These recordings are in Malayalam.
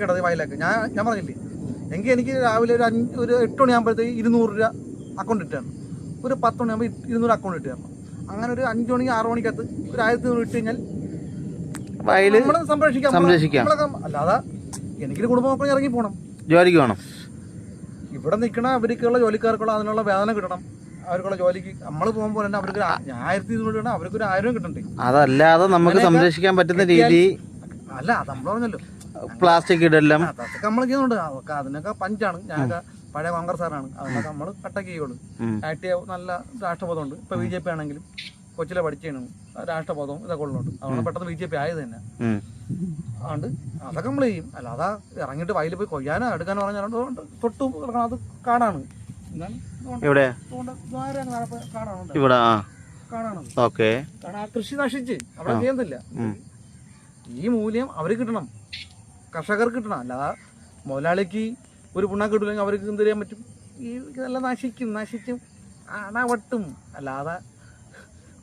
കിടന്നത് വയലേക്ക്. ഞാൻ ഞാൻ പറഞ്ഞില്ലേ? എങ്കിൽ എനിക്ക് രാവിലെ ഒരു അഞ്ച് ഒരു എട്ട് മണിയാകുമ്പോഴത്തേക്ക് ഇരുന്നൂറ് രൂപ അക്കൗണ്ട് ഇട്ട് തരണം ഒരു പത്ത് മണിയാകുമ്പോൾ ഇരുന്നൂറ് അക്കൗണ്ട് ഇട്ട് തരണം അങ്ങനെ ഒരു അഞ്ച് മണിക്ക് ആറ് മണിക്കകത്ത് ഒരു ആയിരത്തി നൂറ് ഇട്ട് കഴിഞ്ഞാൽ വയൽ സംരക്ഷിക്കാം. സംരക്ഷിക്കാം. അല്ലാതെ എനിക്കൊരു കുടുംബം നോക്കണം ഇറങ്ങി പോകണം ജോലിക്ക് വേണം ഇവിടെ നിൽക്കണ അവർക്കുള്ള ജോലിക്കാർക്കുള്ള അതിനുള്ള വേതനം കിട്ടണം. അവർക്കുള്ള ജോലിക്ക് നമ്മൾ പോകുമ്പോൾ തന്നെ അവർക്ക് ആയിരത്തി ഇരുന്നൂറ് കിട്ടണം അവർക്ക് ഒരു ആയിരം കിട്ടണ്ടേ? അതല്ലാതെ നമുക്ക് സംരക്ഷിക്കാൻ പറ്റുന്ന രീതി അല്ല അത് നമ്മൾ പറഞ്ഞല്ലോ. പ്ലാസ്റ്റിക് ഇടെല്ലാം. അതൊക്കെ നമ്മൾ ചെയ്യുന്നുണ്ട്. അതൊക്കെ അതിനൊക്കെ പഞ്ചാണ്. ഞാനൊക്കെ പഴയ കോൺഗ്രസ് സാറാണ്. അതൊക്കെ നമ്മൾ കട്ടക്ക് ചെയ്യുള്ളൂ. ആക്ട് നല്ല രാഷ്ട്രബോധമുണ്ട്. ഇപ്പൊ ബി ജെ പി ആണെങ്കിലും കൊച്ചിലെ പഠിച്ചാണ് രാഷ്ട്രബോധവും ഇതൊക്കെ ഉള്ളുണ്ട് അതുകൊണ്ട് പെട്ടെന്ന് ബി ജെ പി ആയത് തന്നെ. അതുകൊണ്ട് അതൊക്കെ നമ്മൾ ചെയ്യും. അല്ലാതെ ഇറങ്ങിട്ട് വയലിൽ പോയി കൊയ്യാനോ എടുക്കാനോ പറഞ്ഞാൽ തൊട്ടു കിടക്കണം അത് കാടാണ്. ഇവിടെ. ഇവിടെ കൃഷി നശിച്ച്. അവിടെ ചെയ്യുന്നില്ല. ഈ മൂല്യം അവർ കിട്ടണം. കർഷകർക്ക് കിട്ടണം. അല്ലാതെ മുതലാളിക്ക് ഒരു പുണ്ണാക്ക് കിട്ടില്ലെങ്കിൽ അവർക്ക് എന്ത് ചെയ്യാൻ പറ്റും? ഈ ഇതെല്ലാം നശിക്കും നശിച്ചും അണവട്ടും. അല്ലാതെ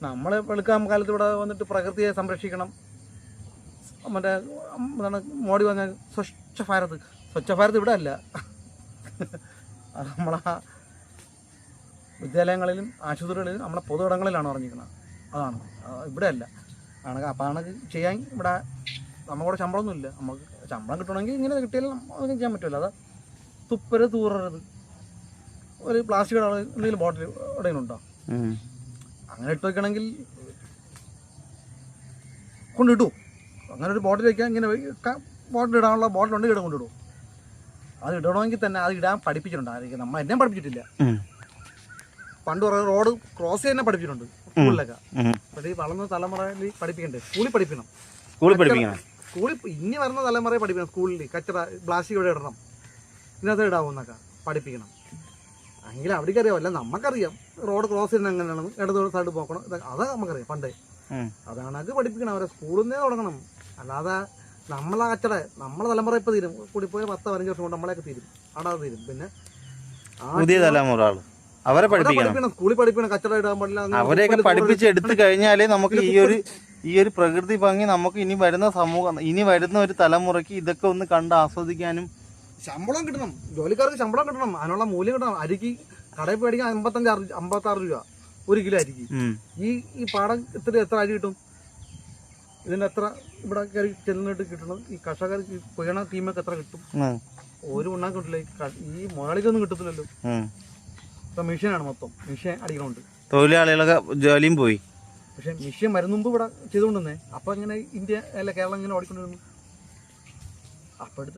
നമ്മൾ വെളുക്കാൻ കാലത്ത് ഇവിടെ വന്നിട്ട് പ്രകൃതിയെ സംരക്ഷിക്കണം. മറ്റേ എന്താണ് മോഡി പറഞ്ഞ സ്വച്ഛ ഭാരത്. സ്വച്ഛ ഭാരത് ഇവിടെ അല്ല. അത് നമ്മളെ വിദ്യാലയങ്ങളിലും ആശുപത്രികളിലും നമ്മളെ പൊതു ഇടങ്ങളിലാണ് പറഞ്ഞിരിക്കുന്നത്. അതാണ്. ഇവിടെ അല്ല. ആണ് അപ്പം ആണ് ചെയ്യാൻ ഇവിടെ നമ്മളോട് ശമ്പളമൊന്നുമില്ല. നമുക്ക് ശമ്പളം കിട്ടണമെങ്കിൽ ഇങ്ങനെ കിട്ടിയാലും നമുക്ക് ചെയ്യാൻ പറ്റില്ല അതാ തുപ്പരുത് തൂറരുത്. ഒരു പ്ലാസ്റ്റിക് എന്തെങ്കിലും ബോട്ടിൽ എവിടെയെങ്കിലും ഉണ്ടോ? അങ്ങനെ ഇട്ട് വെക്കണമെങ്കിൽ കൊണ്ടിട്ടു അങ്ങനെ ഒരു ബോട്ടിൽ വെക്കാൻ ഇങ്ങനെ ബോട്ടിൽ ഇടാനുള്ള ബോട്ടിൽ ഉണ്ടെങ്കിൽ ഇവിടെ കൊണ്ടിടും. അത് ഇടണമെങ്കിൽ തന്നെ അത് ഇടാൻ പഠിപ്പിച്ചിട്ടുണ്ട്. ആരെങ്കിലും നമ്മൾ എന്നെ പഠിപ്പിച്ചിട്ടില്ല. പണ്ട് കുറേ റോഡ് ക്രോസ് ചെയ്യാൻ പഠിപ്പിച്ചിട്ടുണ്ട്. സ്കൂളിലൊക്കെ. പക്ഷേ ഈ വളർന്ന തലമുറയിൽ പഠിപ്പിക്കണ്ടേ? സ്കൂളിൽ പഠിപ്പിക്കണം. സ്കൂളിൽ പഠിപ്പിക്കണം. സ്കൂളിൽ ഇനി വരുന്ന തലമുറയെ പഠിപ്പിക്കണം. സ്കൂളിൽ കച്ചറ പ്ലാസ്റ്റിക് ഇവിടെ ഇടണം. ഇതിനകത്ത് ഇടാവുന്നൊക്കെ പഠിപ്പിക്കണം. എങ്കിലും അവിടേക്ക് അറിയാം അല്ല നമുക്കറിയാം റോഡ് ക്രോസ് ചെയ്യുന്ന എങ്ങനെയാണ് ഇടത് സൈഡ് പോക്കണം. ഇതൊക്കെ അത് നമുക്കറിയാം പണ്ടേ. അതാണ് അത് പഠിപ്പിക്കണം. അവരെ സ്കൂളിൽ നിന്നേ തുടങ്ങണം. അല്ലാതെ നമ്മളെ കച്ചട നമ്മളെ തലമുറ ഇപ്പം തീരും. കൂടി പോയ പത്ത് പതിനഞ്ച് വർഷം കൊണ്ട് നമ്മളെയൊക്കെ തീരും. അടാതെ തീരും. പിന്നെ പുതിയ തലമുറ അവരെ പഠിപ്പിക്കണം. സ്കൂളിൽ പഠിപ്പിക്കണം. കച്ചട ഇടാൻ പാടില്ല. അവരെയൊക്കെ പഠിപ്പിച്ച് എടുത്തു കഴിഞ്ഞാലേ നമുക്ക് ഈ ഒരു ഈ ഒരു പ്രകൃതി ഭംഗി നമുക്ക് ഇനി വരുന്ന സമൂഹം ഇനി വരുന്ന ഒരു തലമുറയ്ക്ക് ഇതൊക്കെ ഒന്ന് കണ്ട് ആസ്വദിക്കാനും ശമ്പളം കിട്ടണം. ജോലിക്കാർക്ക് ശമ്പളം കിട്ടണം. അതിനുള്ള മൂല്യം കിട്ടണം. അരിക്ക് കടയിൽ മേടിക്കാൻ അമ്പത്തഞ്ച് അമ്പത്തി അമ്പത്താറ് രൂപ ഒരു കിലോ അരിക്ക്. ഈ ഈ പാടം ഇത്ര എത്ര അരി കിട്ടും? ഇതിന് എത്ര ഇവിടെ കയറി ചെന്നിട്ട് കിട്ടണം? ഈ കർഷകർക്ക് പുഴണ കൊയ്യണ ടീമൊക്കെ എത്ര കിട്ടും? ഒരു ഉണ്ണാൻ കിട്ടില്ല ഈ മുതലാളിക്കൊന്നും കിട്ടത്തില്ലല്ലോ. ഇപ്പൊ മെഷീനാണ് മൊത്തം. മെഷീൻ അടിക്കണമുണ്ട്. തൊഴിലാളികളൊക്കെ ജോലിയും പോയി. പക്ഷെ മിഷ്യൻ മരുന്നുമ്പ് ഇവിടെ ചെയ്തുകൊണ്ടിരുന്നേ. അപ്പൊ ഇങ്ങനെ ഇന്ത്യ അല്ല കേരളം ഇങ്ങനെ ഓടിക്കൊണ്ടിരുന്നു. അപ്പൊ എടുത്ത്